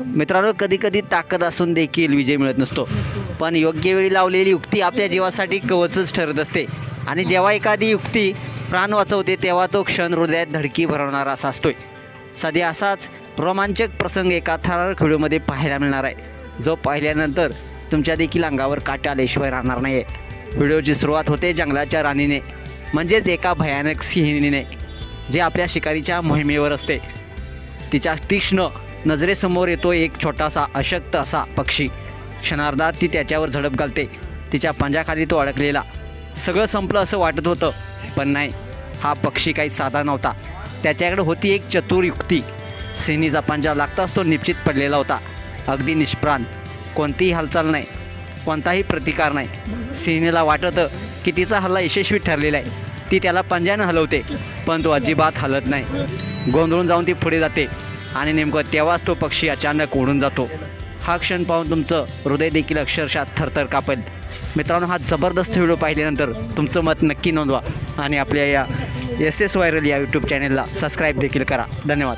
मित्रांनो कधी कधी ताकद असून देखील विजय मिळत नसतो. पण योग्य वेळी लावलेली युक्ती आपल्या जीवासाठी कवचच ठरत असते. आणि जेव्हा एखादी युक्ती प्राण वाचवते तेव्हा तो क्षण हृदयात धडकी भरवणारा असा असतोय. सध्या असाच रोमांचक प्रसंग एका थरारक व्हिडिओमध्ये पाहायला मिळणार आहे. जो पाहिल्यानंतर तुमच्या देखील अंगावर काटे आल्याशिवाय राहणार नाही आहे व्हिडिओची सुरुवात होते जंगलाच्या राणीने म्हणजेच एका भयानक सिंहिणीने जे आपल्या शिकारीच्या मोहिमेवर असते. तिच्या तीक्ष्ण नजरेसमोर येतो एक छोटासा अशक्त असा पक्षी. क्षणार्धात ती त्याच्यावर झडप घालते. तिच्या पंजाखाली तो अडकलेला. सगळं संपलं असं वाटत होतं पण नाही. हा पक्षी काही साधा नव्हता. त्याच्याकडे होती एक चतुर युक्ती. सिनीचा पंजा लागताच तो निश्चित पडलेला होता. अगदी निष्प्राण. कोणतीही हालचाल नाही. कोणताही प्रतिकार नाही. सिनीला वाटतं की तिचा हल्ला यशस्वी ठरलेला आहे. ती त्याला पंजानं हलवते पण तो अजिबात हलत नाही. गोंधळून जाऊन ती पुढे जाते. आणि नेमकं तेव्हाच तो पक्षी अचानक उडून जातो. हा क्षण पाहून तुमचं हृदय देखील अक्षरशः थरथर कापेल. मित्रांनो हा जबरदस्त व्हिडिओ पाहिल्यानंतर तुमचं मत नक्की नोंदवा आणि आपल्या या एस एस व्हायरल या यूट्यूब चॅनेलला सबस्क्राईब देखील करा. धन्यवाद.